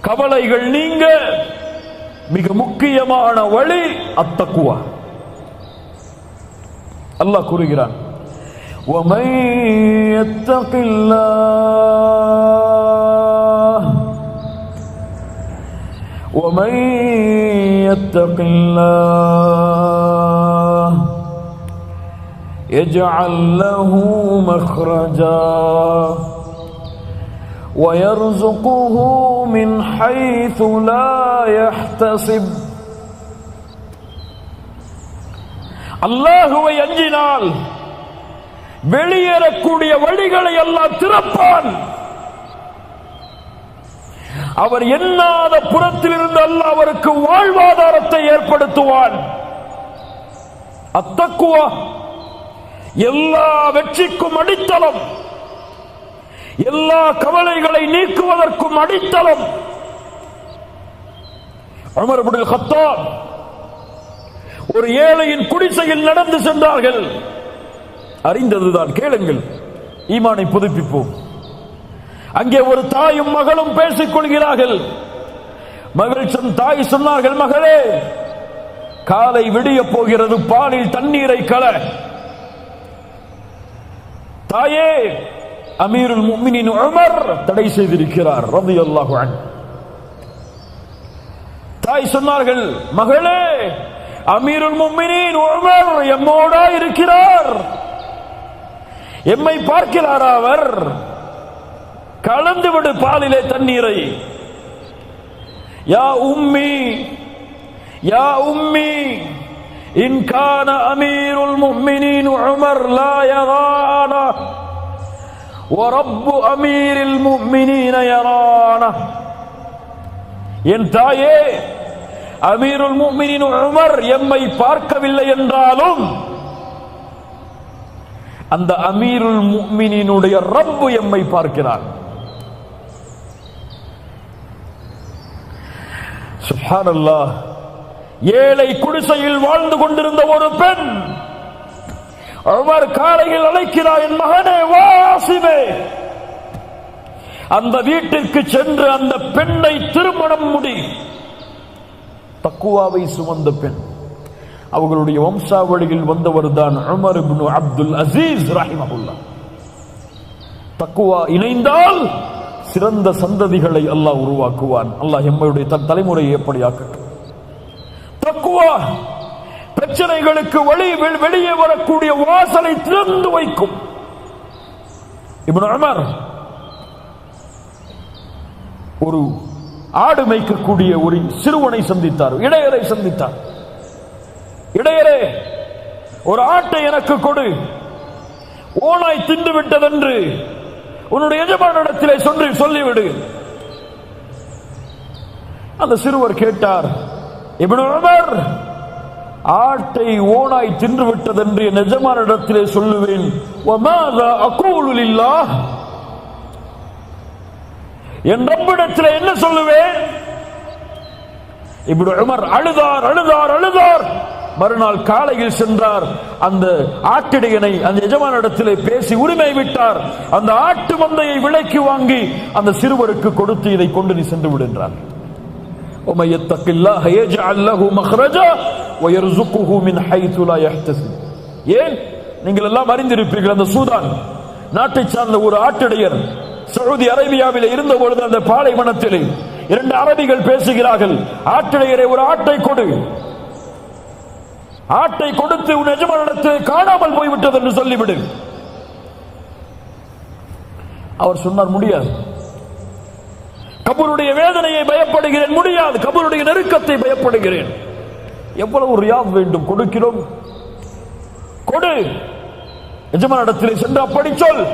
கவலைகள் நீங்க மிக முக்கியமான வழி அத்தக்குவா அல்லாஹ் கூறுகிறான் ومن يتق الله ومن يتق الله يجعل له مخرجا ويرزقه من حيث لا يحتسب அல்லாஹுவை அஞ்சினால் வெளியேறக்கூடிய வழிகளை எல்லாம் திறப்பான் அவர் எண்ணாத புறத்திலிருந்து அல்லாஹ் அவருக்கு வாழ்வாதாரத்தை ஏற்படுத்துவான் அத்தக்குவா எல்லா வெற்றிக்கும் அடித்தளம் எல்லா கவலைகளை நீக்குவதற்கும் அடித்தளம். உமர் ஒரு ஏழையின் குடிசையில் நடந்து சென்றார்கள். அறிந்ததுதான் கேளுங்கள் ஈமானை புதுப்பிப்போம். அங்கே ஒரு தாயும் மகளும் பேசிக் கொள்கிறார்கள். மகள் தாய் சொன்னார்கள் மகளே காலை விடிய போகிறது பாலில் தண்ணீரை கல. தாயே அமீருல் முஃமினின் உமர் தடை செய்திருக்கிறார் ரலியல்லாஹு அன்ஹு. தாய் சொன்னார்கள் மகளே அமீருல் முஃமினின் உமர் எம்மோடா இருக்கிறார். எம்மை பார்க்கிறார் அவர். கலந்து விடு பாலிலே தண்ணீரை. யா உம்மி யா உம்மி இன் கான அமீருல் முஃமினின் உமர் லா யதானா ورب أمير المؤمنين يرانا என் தாயே அமீருல் முஃமினின் உமர் எம்மை பார்க்கவில்லை என்றாலும் அந்த அமீருல் முஃமினினுடைய ரப்பு எம்மை பார்க்கிறார் சுப்ஹானல்லாஹ் ஏழை குடிசையில் வாழ்ந்து கொண்டிருந்த ஒரு பெண் உமர் காலையில் அழைக்கிறார் என் மகனே வாசிவே அந்த வீட்டிற்கு சென்று அந்த பெண்ணை திருமணம் முடி. தக்குவாவை சுமந்த பெண். அவர்களுடைய வம்சாவளியில் வந்தவர் தான் உமர் இப்னு அப்துல் அசீஸ் ரஹிமஹுல்லா. தக்குவா இணைந்தால் சிறந்த சந்ததிகளை அல்லாஹ் உருவாக்குவான். அல்லாஹ் எம்மையுடைய தன் தலைமுறையை எப்படி ஆக்கட்டும் தக்குவா பிரச்சனைகளுக்கு வழி வெளியே வரக்கூடிய வாசலை திறந்து வைக்கும். இப்னு உமர் ஒரு ஆடு மேய்க்கக்கூடிய ஒரு சிறுவனை சந்தித்தார் இடையரை சந்தித்தார். இடையரே ஒரு ஆட்டை எனக்கு கொடு. ஓனாய் தின்று விட்டதென்று உன்னுடைய எஜமானிடத்திலே சொல்லி சொல்லிவிடு. அந்த சிறுவர் கேட்டார் இப்னு உமர் ஆட்டை ஓனாய் தின்று விட்டதென்று என் எஜமானிடத்திலே சொல்லுவேன் என் ரப்பிடத்தில் என்ன சொல்லுவேன்? இப்படி உமர் அழுதார் அழுதார் அழுதார். மறுநாள் காலையில் சென்றார். அந்த ஆட்டிடையனை அந்த எஜமான இடத்திலே பேசி உரிமை விட்டார். அந்த ஆட்டு மந்தையை விலைக்கு வாங்கி அந்த சிறுவருக்கு கொடுத்து இதை கொண்டு நீ சென்று விடுன்றார் உமையத்தக்கில்லாஹ் ஏஜ அல்லஹு மஹ்ரஜா. ஏன்? நீங்கள் எல்லாம் அறிந்திருப்பீர்கள் அந்த சூதான். நாட்டை சார்ந்த ஒரு ஆட்டிடையர் சவுதி அரேபியாவில் இருந்த பொழுது அந்த பாலைவனத்திலே இரண்டு அரபிகள் பேசுகிறார்கள். ஆட்டிடையரை ஒரு ஆட்டை கொடு. ஆட்டை கொடுத்து உன் எஜமானத்தை காணாமல் போய்விட்டது என்று சொல்லிவிடு. அவர் சொன்னார் முடியாது. கபூருடைய வேதனையை பயப்படுகிறேன் முடியாது. கபூருடைய நெருக்கத்தை பயப்படுகிறேன். எவ்வளவு ரியாத் வேண்டும் கொடுக்கிறோம்? கொடு. எஜமானிடத்திலே சென்று அப்படி சொல்.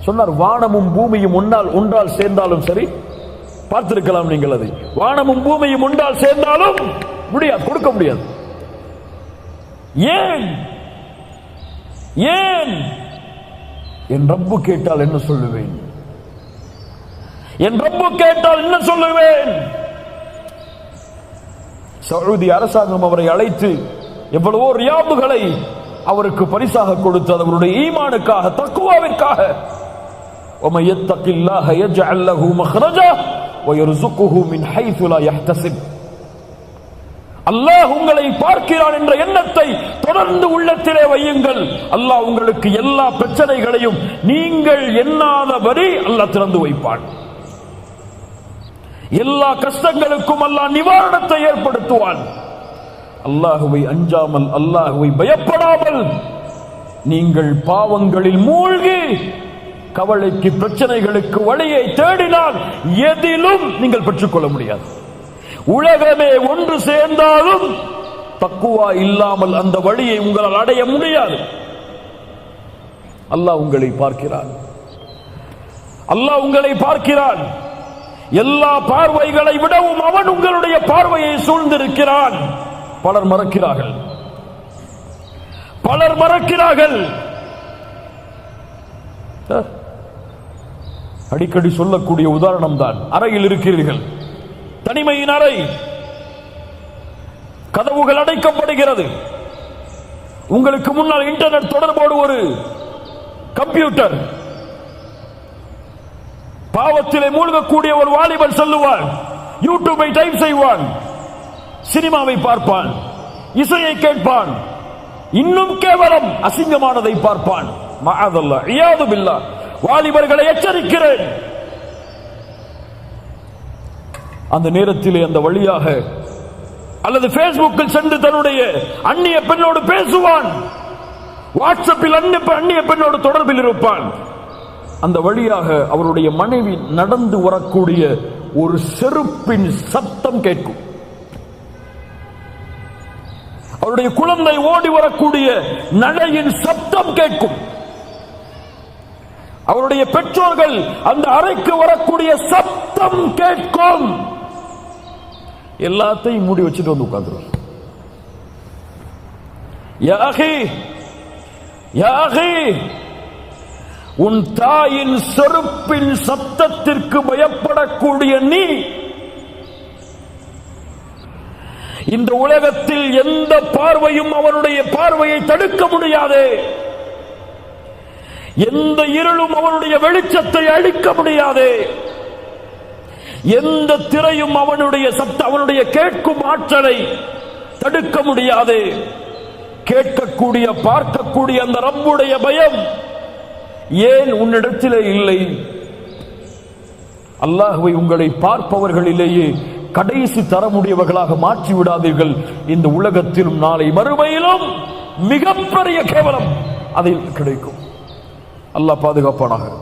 சொன்னார் வானமும் பூமியும் உன்னால் உண்டால் சேர்ந்தாலும் சரி. பார்த்திருக்கலாம் நீங்கள் அதை. வானமும் பூமியும் உண்டால் சேர்ந்தாலும் முடியாது கொடுக்க முடியாது. ஏன்? ஏன்? என் ரப்பு கேட்டால் என்ன சொல்லுவேன்? என் ரப்பு கேட்டால் என்ன சொல்லுவேன்? சவுதி அரசாங்கம் அவரை அழைத்து எவ்வளவோ ரியாபுகளை அவருக்கு பரிசாக கொடுத்து அவருடைய ஈமானுக்காக தக்குவாவிற்காக. அல்லாஹ் உங்களை பார்க்கிறான் என்ற எண்ணத்தை தொடர்ந்து உள்ளத்திலே வையுங்கள். அல்லாஹ் உங்களுக்கு எல்லா பிரச்சனைகளையும் நீங்கள் எண்ணாதபடி அல்லாஹ் திறந்து வைப்பான். எல்லா கஷ்டங்களுக்கும் அல்லாஹ் நிவாரணத்தை ஏற்படுத்துவான். அல்லாஹுவை அஞ்சாமல் அல்லாஹுவை பயப்படாமல் நீங்கள் பாவங்களில் மூழ்கி கவலைக்கு பிரச்சனைகளுக்கு வழியை தேடினால் எதிலும் நீங்கள் பெற்றுக்கொள்ள முடியாது. உலகமே ஒன்று சேர்ந்தாலும் தக்குவா இல்லாமல் அந்த வழியை உங்களால் அடைய முடியாது. அல்லாஹ் உங்களை பார்க்கிறான். அல்லாஹ் உங்களை பார்க்கிறான். எல்லா பார்வைகளை விடவும் அவன் உங்களுடைய பார்வையை சூழ்ந்திருக்கிறான். பலர் மறக்கிறார்கள். பலர் மறக்கிறார்கள். அடிக்கடி சொல்லக்கூடிய உதாரணம் தான். அறையில் இருக்கிறீர்கள். தனிமையின் அறை. கதவுகள் அடைக்கப்படுகிறது. உங்களுக்கு முன்னால் இன்டர்நெட் தொடர்போடு ஒரு கம்ப்யூட்டர். பாவத்திலே மூழ்கக்கூடிய ஒரு வாலிபன் சொல்லுவான் யூடியூபை டைப் செய்வான் சினிமாவை பார்ப்பான் இசையை கேட்பான் இன்னும் கேவலம் அசிங்கமானதை பார்ப்பான். மஅதல்லா இயாது வாலிபர்களை எச்சரிக்கிறேன். அந்த நேரத்திலே அந்த வழியாக அல்லது பேஸ்புக்கில் சென்று தன்னுடைய அந்நிய பெண்ணோடு பேசுவான். வாட்ஸ்அப்பில் அந்நிய அந்நிய பெண்ணோடு தொடர்பில் இருப்பான். அந்த வழியாக அவருடைய மனைவி நடந்து வரக்கூடிய ஒரு செருப்பின் சத்தம் கேட்கும். அவருடைய குழந்தை ஓடி வரக்கூடிய நடையின் சத்தம் கேட்கும். அவருடைய பெற்றோர்கள் அந்த அறைக்கு வரக்கூடிய சத்தம் கேட்கும். எல்லாத்தையும் மூடி வச்சுட்டு வந்து உட்கார்ந்துருவார். யாகி யாகி உன் தாயின் செருப்பின் சத்தத்திற்கு பயப்படக்கூடிய நீ இந்த உலகத்தில் எந்த பார்வையும் அவனுடைய பார்வையை தடுக்க முடியாது. எந்த இருளும் அவனுடைய வெளிச்சத்தை அழிக்க முடியாது. எந்த திரையும் அவனுடைய சத்த அவனுடைய கேட்கும் ஆற்றலை தடுக்க முடியாது. கேட்கக்கூடிய பார்க்கக்கூடிய அந்த ரப்புடைய பயம் ஏன் உன்னிடத்திலே இல்லை? அல்லாஹுவை உங்களை பார்ப்பவர்களிலேயே கடைசி தரமுடையவர்களாக மாற்றி விடாதீர்கள் இந்த உலகத்திலும் நாளை மறுமையிலும் மிகப்பெரிய கேவலம் அதில் கிடைக்கும். அல்லாஹ் பாதுகாப்பானாக.